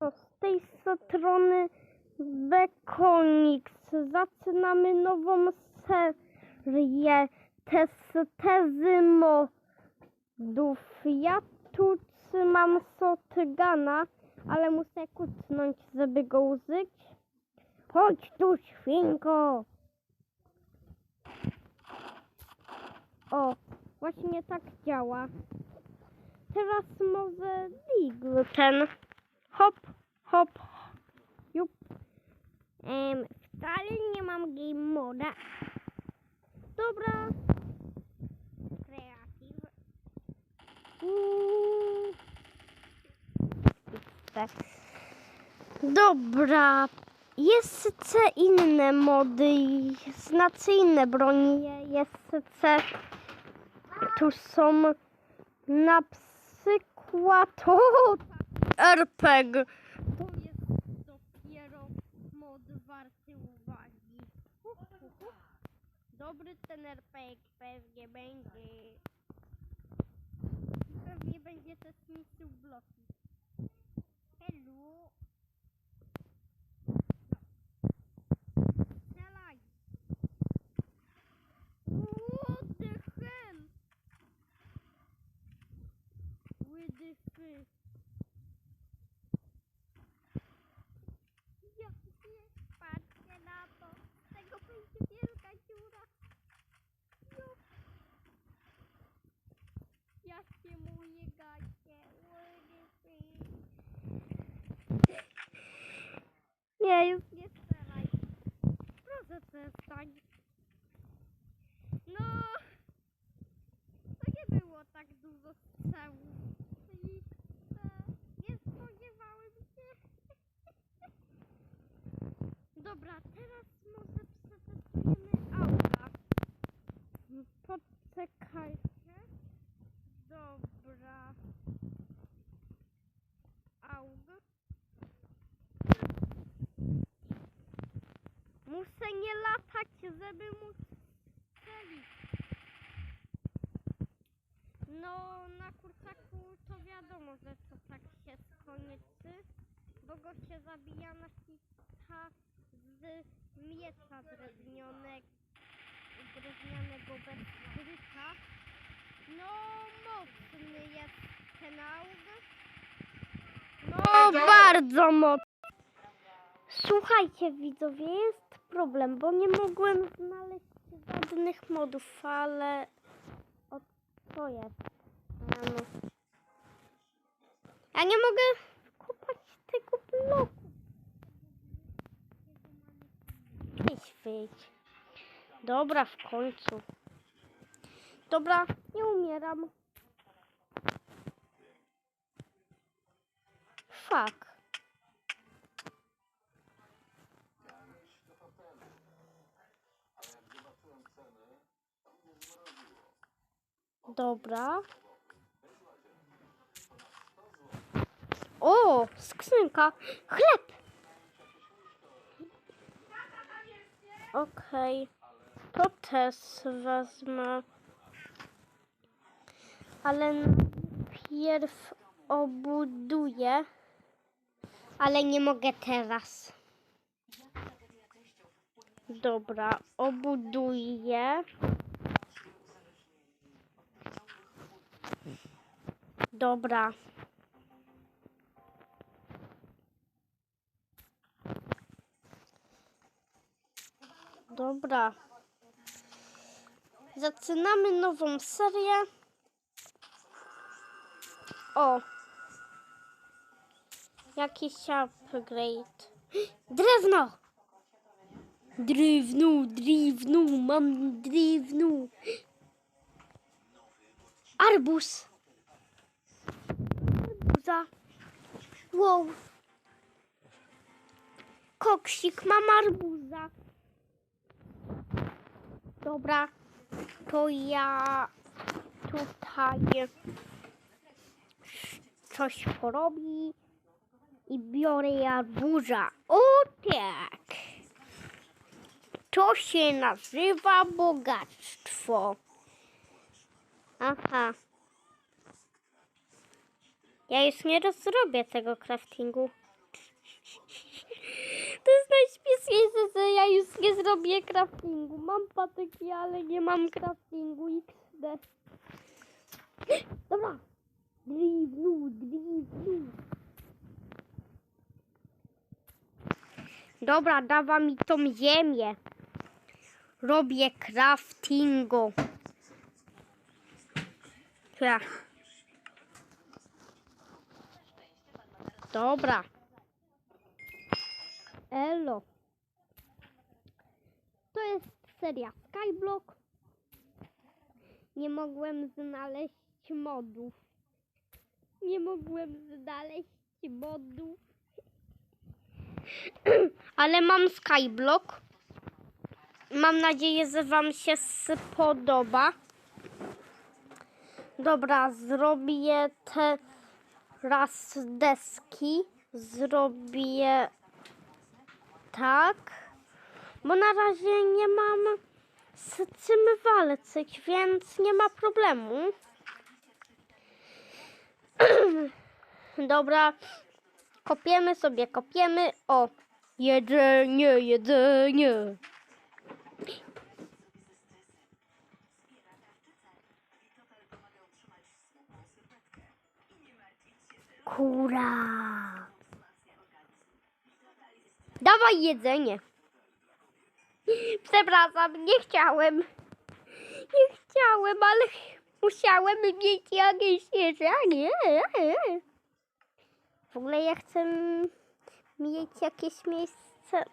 To z tej strony Bekonix. Zaczynamy nową serię tezy modów. Ja tu trzymam shotguna, ale muszę kucnąć, żeby go użyć. Chodź tu, świnko! O, właśnie tak działa. Teraz może Digl ten. Hop, hop, jup. Em, wcale nie mam game moda. Dobra. Kreatyw. Tak. Dobra. Jest C inne mody, znaczy inne bronie. Jest C. Tu są na przykład o, RPG. To jest dopiero mod warty uwagi. Dobry ten RPG pewnie będzie. I Pewnie będzie też niszczył bloki. Hello. Strzelaj. What the hell? Łydyfy. Ja nie patrzcie na to. Z tego będzie wielka dziura. Jo. Ja się moje gacie. Łydyfy. Nie, już nie strzelaj. Proszę przestań. No. To nie było tak dużo strzałów. I e, nie spodziewałem się. Dobra, teraz może przetestujemy auta. Poczekajcie. Dobra. Auga. Muszę nie latać, żeby móc strzelić. No, na kurczaku to wiadomo, że to tak się skończy, bo go się zabija na hita z miecza drewnionego, drewnianego bez stryka. No, mocny jest ten aug. No, bardzo mocny. Słuchajcie, widzowie, jest problem, bo nie mogłem znaleźć żadnych modów, ale... O, co jest? No. Ja nie mogę kopać tego bloku. Weź wyjdź. Dobra, w końcu. Dobra, nie umieram. Fuck. Dobra. O, skrzynka. Chleb. Okej. To też wezmę. Ale najpierw obuduję. Ale nie mogę teraz. Dobra, obuduję. Dobra. Dobra. Zaczynamy nową serię. O. Jakiś upgrade. Drewno! Drewno, drewno, mam drewno. Arbus. Arbuza. Wow. Koksik, mam arbuza. Dobra, to ja tutaj coś porobi i biorę arbuza. O tak! To się nazywa bogactwo. Aha. Ja już nie rozrobię tego craftingu. Widzę, że ja już nie zrobię craftingu. Mam patyki, ale nie mam craftingu XD. Dobra. Driblu, driblu. Dobra, dawa mi tą ziemię. Robię craftingu. Ja. Dobra. Elo. To jest seria Skyblock. Nie mogłem znaleźć modów. Nie mogłem znaleźć modów. Ale mam Skyblock. Mam nadzieję, że Wam się spodoba. Dobra, zrobię teraz deski. Zrobię tak, bo na razie nie mam walczyć, więc nie ma problemu. Dobra, kopiemy sobie, kopiemy. O, jedzenie, jedzenie. Kura. Dawaj jedzenie. Przepraszam, nie chciałem. Nie chciałem, ale musiałem mieć jakieś jedzenie. W ogóle ja chcę mieć jakieś miejsce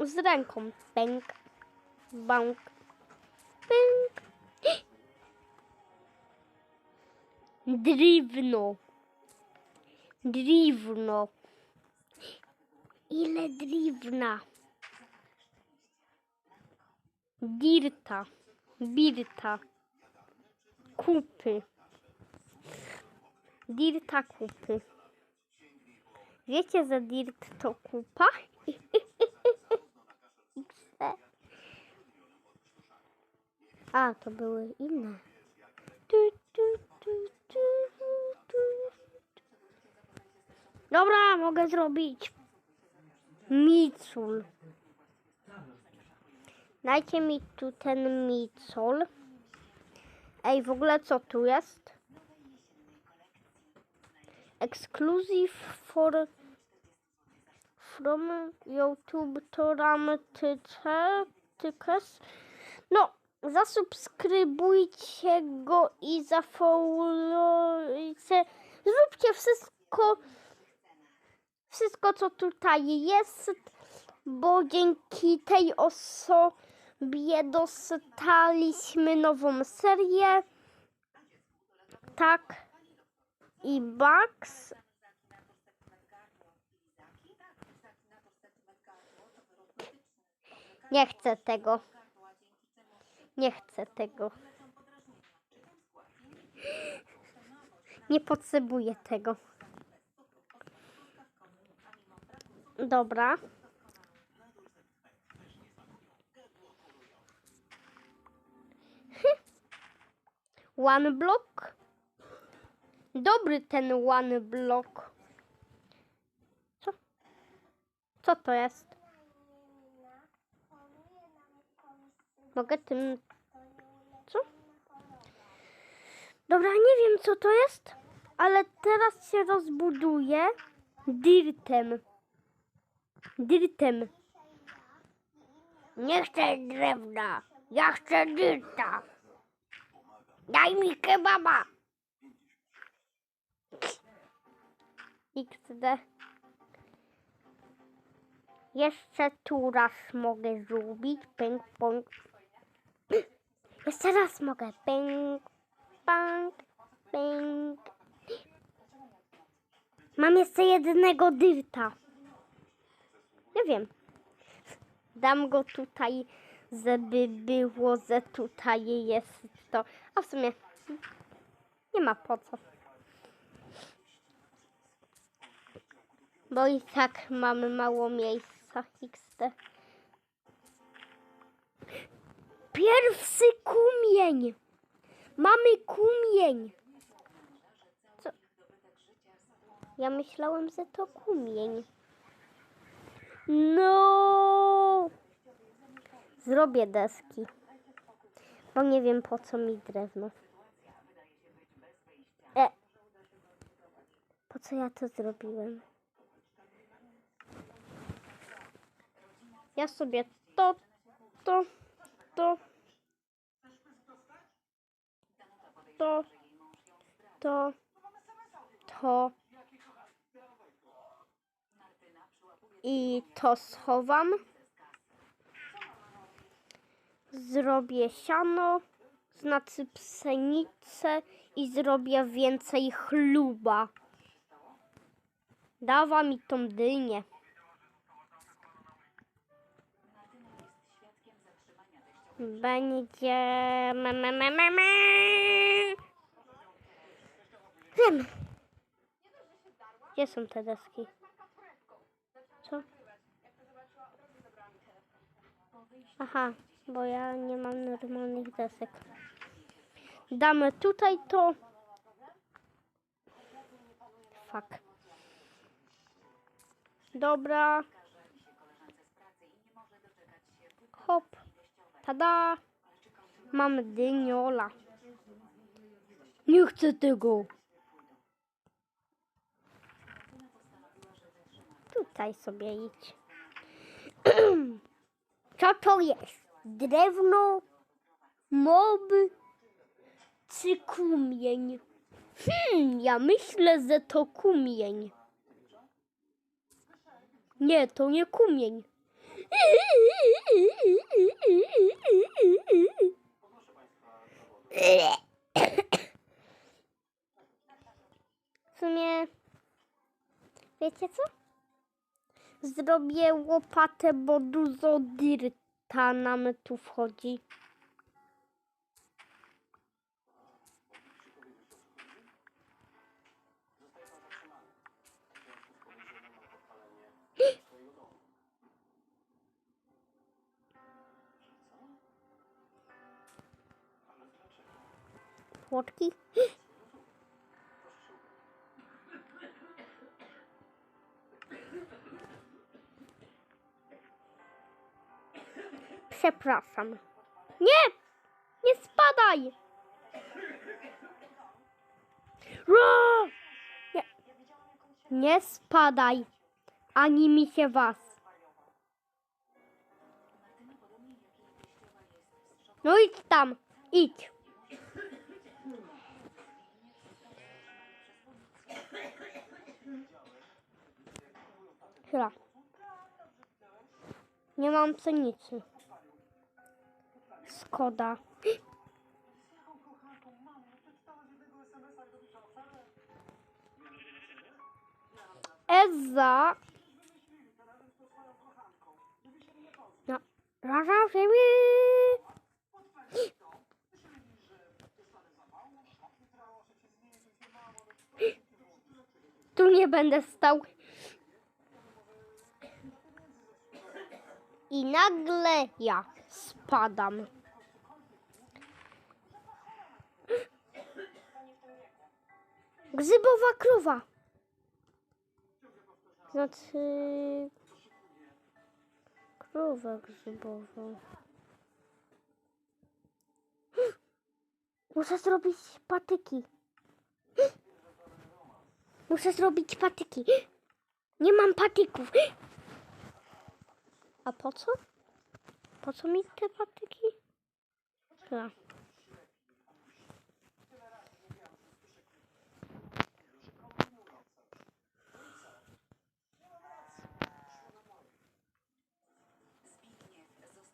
z ręką. Bęk, bank, bęk. Drewno. Drewno. Ile drewna? Dirta. Birta. Kupy. Dirta kupy. Wiecie, że dirt to kupa? A, to były inne. Tu, tu, tu, tu, tu. Dobra, mogę zrobić micul. Dajcie mi tu ten micul. Ej, w ogóle co tu jest? Exclusive for from YouTube to ram tycze, tykes. No, zasubskrybujcie go i zafollowujcie. Zróbcie wszystko, wszystko co tutaj jest, bo dzięki tej osobie dostaliśmy nową serię. Tak. I Bugs. Nie chcę tego. Nie chcę tego. Nie potrzebuję tego. Dobra. One block. Dobry ten one block. Co? Co to jest? Mogę tym... Co? Dobra, nie wiem co to jest, ale teraz się rozbuduje dirtem. Dirtem. Nie chcę drewna, ja chcę dirta. Daj mi kebaba. XD. Jeszcze tu raz mogę zrobić. Pęk, pąk. Jeszcze raz mogę. Pęk, pąk, pęk. Mam jeszcze jednego dyrta. Nie wiem. Dam go tutaj, żeby było, że tutaj jest to. A w sumie nie ma po co. Bo i tak mamy mało miejsca XD. Pierwszy kumień. Mamy kumień. Co? Ja myślałem, że to kumień. No. Zrobię deski. Bo nie wiem po co mi drewno. E. Po co ja to zrobiłem? Ja sobie to, to, to, to, to, to i to schowam. Zrobię siano, znaczy pszenicę i zrobię więcej chluba. Dawa mi tą dynię. Będzie... me, me, me, me, me. Wiem. Gdzie są te deski? Co? Aha, bo ja nie mam normalnych desek. Damy tutaj to. Fuck. Dobra. Hop. Tada. Mamy dyniola. Nie chcę tego. Tutaj sobie idź. Co to jest? Drewno, moby czy kumień? Hmm, ja myślę, że to kumień. Nie, to nie kumień. W sumie, wiecie co? Zrobię łopatę, bo dużo dirta nam tu wchodzi. Płotki? Przepraszam. Nie! Nie spadaj! Ro! Nie. Nie spadaj. Ani mi się was. No idź tam. Idź. Chwila. Nie mam pszenicy. Skoda. Eza. No, razem się. Tu nie będę stał. I nagle ja spadam. Grzybowa krowa. Znaczy... Krowę grzybową. Muszę zrobić patyki. Muszę zrobić patyki. Nie mam patyków. A po co? Po co mi te patyki? Ja.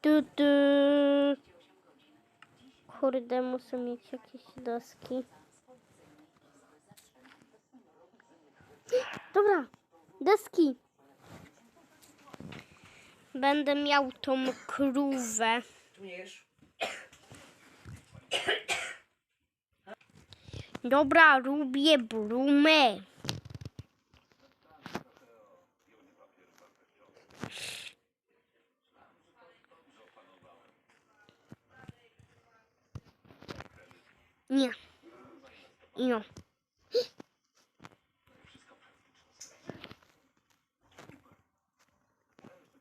Du, du. Kurde, muszę mieć jakieś deski. Dobra, deski. Będę miał tą krówę. Dobra, lubię brumę. Nie. No.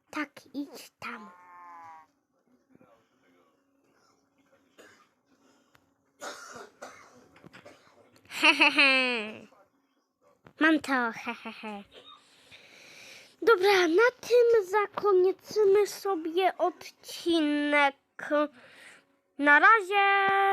Tak, idź tam. Hehehe. Mam to, hehehe. Dobra, na tym zakończymy sobie odcinek. Na razie.